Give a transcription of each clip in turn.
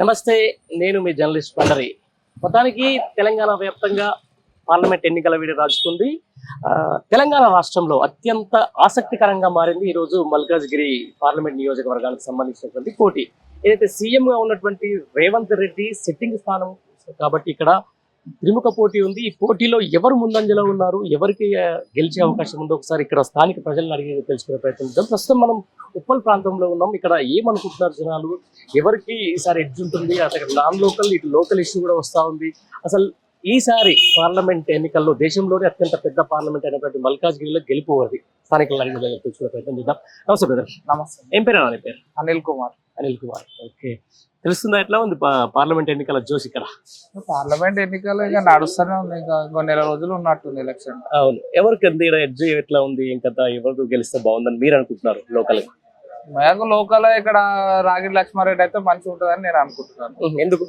నమస్తే నేను మీ జర్నలిస్ట్ పండరి. మొత్తానికి తెలంగాణ వ్యాప్తంగా పార్లమెంట్ ఎన్నికల వేడి రాజుకుంది. తెలంగాణ రాష్ట్రంలో అత్యంత ఆసక్తికరంగా మారింది ఈరోజు మల్కాజ్గిరి పార్లమెంట్ నియోజకవర్గానికి సంబంధించినటువంటి పోటీ. ఏదైతే సీఎంగా ఉన్నటువంటి రేవంత్ రెడ్డి సిట్టింగ్ స్థానం కాబట్టి ఇక్కడ త్రిముఖ పోటీ ఉంది. ఈ పోటీలో ఎవరు ముందంజలో ఉన్నారు? ఎవరికి గెలిచే అవకాశం ఉందో? ఒకసారి ఇక్కడ స్థానిక ప్రజలను అడిగి తెలుసుకునే ప్రయత్నం చేద్దాం. ప్రస్తుతం మనం ఉప్పల్ ప్రాంతంలో ఉన్నాం. ఇక్కడ ఏమనుకుంటున్నారు జనాలు? ఎవరికి ఈసారి ఎడ్జ్ ఉంటుంది? అక్కడ నాన్ లోకల్ ఇటు లోకల్ ఇష్యూ కూడా వస్తా ఉంది. అసలు ఈసారి పార్లమెంట్ ఎన్నికల్లో దేశంలోనే అత్యంత పెద్ద పార్లమెంట్ అయినటువంటి మల్కాజ్గిరిలో గెలుపువది స్థానికులను అడిగి తెలుసుకునే ప్రయత్నం చేద్దాం. నమస్తే బ్రదర్. నమస్తే. ఏం పేరు? నీ పేరు? అనిల్ కుమార్. అనిల్ కుమార్. ఓకే. తెలుస్తుందా ఎట్లా ఉంది పార్లమెంట్ ఎన్నికల జోష్ ఇక్కడ పార్లమెంట్ ఎన్నికలు ఇంకా నడుస్తూనే ఉంది. ఇంకా ఇంకో నెల రోజులు ఉన్నట్టుంది ఎలక్షన్. అవును. ఎవరికి ఎంత ఇక్కడ ఎడ్జ్ ఎట్లా ఉంది కథ ఎవరు గెలిస్తే బాగుందని మీరు అనుకుంటున్నారు లోకల్ మేరకు లోకల్ ఇక్కడ రాగిడి లక్ష్మారెడ్డి అయితే మంచిగా ఉంటుందని నేను అనుకుంటున్నాను. ఎందుకు?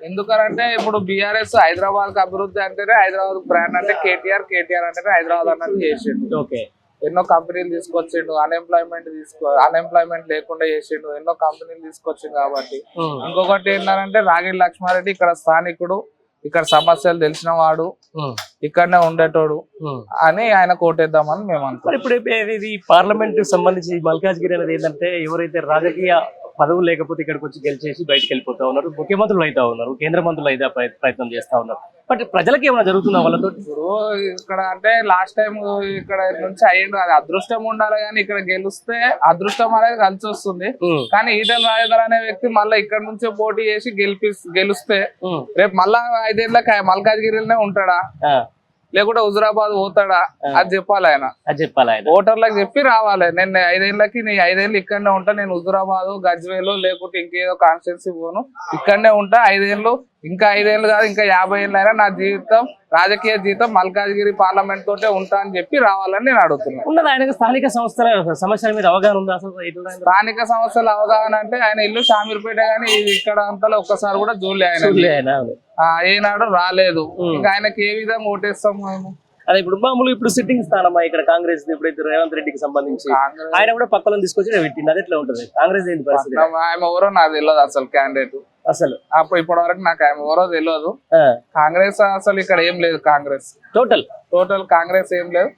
ఎందుకనంటే ఇప్పుడు బీఆర్ఎస్ హైదరాబాద్కి అభివృద్ధి అంటేనే హైదరాబాద్ బ్రాండ్ అంటే కేటీఆర్ కేటీఆర్ అంటేనే హైదరాబాద్ అన్నట్టు చేసిండు. ఓకే. ఎన్నో కంపెనీలు తీసుకొచ్చిండు అన్ఎంప్లాయ్మెంట్ తీసుకో అన్ఎంప్లాయ్మెంట్ లేకుండా చేసిండు ఎన్నో కంపెనీలు తీసుకొచ్చిండు కాబట్టి. ఇంకొకటి ఏంటంటే రాగిడి లక్ష్మారెడ్డి ఇక్కడ స్థానికుడు ఇక్కడ సమస్యలు తెలిసిన వాడు ఇక్కడనే ఉండేటోడు అని ఆయన కోటేద్దామని మేము అనుకుంటాం ఇప్పుడు ఇది పార్లమెంట్ సంబంధించి మల్కాజ్గిరి అనేది ఏంటంటే ఎవరైతే రాజకీయ పదవులు లేకపోతే ఇక్కడికి వచ్చి గెలిచేసి బయటకు వెళ్ళిపోతా ఉన్నారు ముఖ్యమంత్రులు అయితే ఉన్నారు కేంద్ర మంత్రులు అయితే ప్రయ- ప్రయత్నం చేస్తా ఉన్నారు. బట్ ప్రజలకి ఏమైనా జరుగుతుందా వాళ్ళతో? ఇప్పుడు ఇక్కడ అంటే లాస్ట్ టైం ఇక్కడ నుంచి అయ్యిండు అది అదృష్టం ఉండాలి కానీ ఇక్కడ గెలిస్తే అదృష్టం అనేది కలిసి వస్తుంది. కానీ ఈటల రాజేందర్ అనే వ్యక్తి మళ్ళీ ఇక్కడ నుంచే పోటీ చేసి గెలిపి గెలిస్తే రేపు మళ్ళా ఐదేళ్ళకి మల్కాజ్గిరిలోనే ఉంటాడా? లేకుంటే హుజురాబాద్ పోతాడా? అది చెప్పాలి ఆయన. అది చెప్పాలి ఆయన. ఓటర్లకు చెప్పి రావాలి. నేను ఐదేళ్ళకి నీ ఐదేళ్ళు ఇక్కడనే ఉంటా నేను హుజురాబాద్ గజ్వేలు లేకుంటే ఇంకేదో కాన్స్టిట్యున్సీ పోను ఇక్కడనే ఉంటా ఐదేళ్ళు ఇంకా ఐదేళ్ళు కాదు ఇంకా యాభై ఏళ్ళు అయినా నా జీవితం రాజకీయ జీవితం మల్కాజ్గిరి పార్లమెంట్ తోటే ఉంటా అని చెప్పి రావాలని నేను అడుగుతున్నాను ఉన్నది ఆయనకు స్థానిక సంస్థల సమస్యల మీద అవగాహన ఉందా? అసలు? స్థానిక సమస్యల అవగాహన అంటే ఆయన ఇల్లు షామీర్పేట కానీ ఇక్కడ అంతలో ఒక్కసారి కూడా చూడలే ఆయన. ఏనాడు రాలేదు. ఇంకా ఆయనకి ఏ విధంగా ఓటేస్తాం మేము? అదే ఇప్పుడు మామూలు ఇప్పుడు సిట్టింగ్ స్థానమా ఇక్కడ కాంగ్రెస్ ఇప్పుడైతే రేవంత్ రెడ్డికి సంబంధించి ఆయన కూడా పక్కన తీసుకొచ్చి పెట్టింది. అది ఎట్లా ఉంటుంది? కాంగ్రెస్ ఏంటి పరిస్థితి? ఆయన ఎవరో నాకు తెలియదు అసలు క్యాండిడేట్ అసలు. అప్పుడు ఇప్పటి వరకు నాకు ఆయన ఎవరో తెలియదు కాంగ్రెస్ అసలు ఇక్కడ ఏం లేదు కాంగ్రెస్. టోటల్ టోటల్ కాంగ్రెస్ ఏం లేదు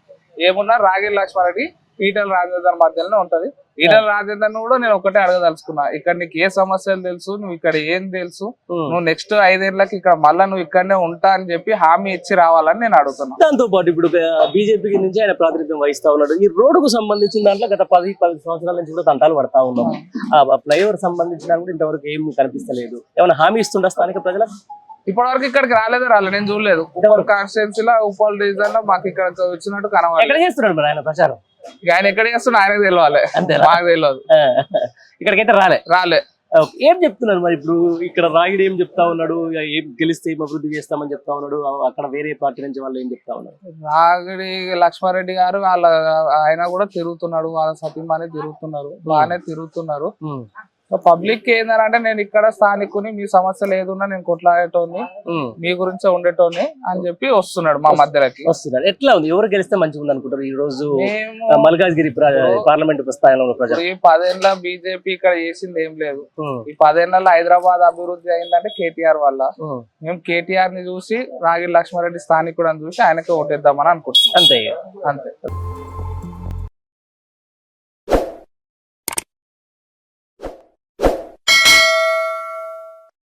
ఏమున్నా రాగిల్ లక్ష్మారెడ్డి ఈటల రాజేందర్ మధ్యలోనే ఉంటది. ఈటల రాజేందర్ కూడా నేను ఒకటే అడగదలుచుకున్నా. ఇక్కడ నీకు ఏ సమస్యలు తెలుసు నువ్వు ఇక్కడ ఏం తెలుసు. నువ్వు నెక్స్ట్ ఐదేళ్ళకి ఇక్కడ మళ్ళా నువ్వు ఇక్కడనే ఉంటా అని చెప్పి హామీ ఇచ్చి రావాలని నేను అడుగుతున్నా. దాంతో పాటు ఇప్పుడు బీజేపీకి నుంచి ఆయన ప్రాతినిధ్యం వహిస్తా ఉన్నాడు. ఈ రోడ్డుకు సంబంధించిన దాంట్లో గత పది పది సంవత్సరాల నుంచి కూడా తంటాలు పడతా ఉన్నాం. ఆ ఫ్లైఓవర్ సంబంధించిన కూడా ఇంతవరకు ఏం కనిపిస్తలేదు. ఏమైనా హామీ ఇస్తుండ స్థానిక ప్రజలకు? ఇప్పటి వరకు ఇక్కడికి రాలేదే రాలేదు నేను చూడలేదు. ఉప్పల్ కాన్స్టిట్యున్సీలో ఉప్పల్ డివిజన్లో మాకు ఇక్కడ వచ్చినట్టు కనవాలి ఎక్కడ చేస్తున్నాడు మరి ఆయన ప్రచారం? ఆయన ఎక్కడ చేస్తున్నా ఆయనకు తెలియాలి అంతేనా? మాకు తెలియదు ఇక్కడికైతే రాలే. రాలే. ఏం చెప్తున్నారు మరి ఇప్పుడు? ఇక్కడ రాయుడు ఏం చెప్తా ఉన్నాడు? ఏం గెలిస్తే ఏం అభివృద్ధి చేస్తామని చెప్తా ఉన్నాడు? అక్కడ వేరే పార్టీ నుంచి వాళ్ళు ఏం చెప్తా ఉన్నారు? రాగిడి లక్ష్మారెడ్డి గారు వాళ్ళ ఆయన కూడా తిరుగుతున్నాడు. వాళ్ళ సతీమణి తిరుగుతున్నారు. బాగానే తిరుగుతున్నారు. పబ్లిక్ ఏంటంటే నేను ఇక్కడ స్థానికుని మీ సమస్యలు ఏదున్నా నేను కొట్లాడేటోని. మీ గురించే ఉండేటోని అని చెప్పి వస్తున్నాడు మా మధ్యలోకి. వస్తున్నారు ఎట్లా ఉంది? ఎవరు గెలిస్తే మంచిగా ఉంది అనుకుంటారు ఈ రోజు మల్కాజ్గిరి ప్ర- పార్లమెంట్ స్థాయిలో ప్రజలు. ఈ పదేళ్ళ బీజేపీ ఇక్కడ చేసింది ఏం లేదు. ఈ పదేళ్ళలో హైదరాబాద్ అభివృద్ధి అయిందంటే కేటీఆర్ వల్ల. మేము కేటీఆర్ని చూసి రాగిడి లక్ష్మారెడ్డి స్థానికుడు అని చూసి ఆయనకే ఓటేద్దామని అనుకుంటున్నాం. అంతే. అంతే.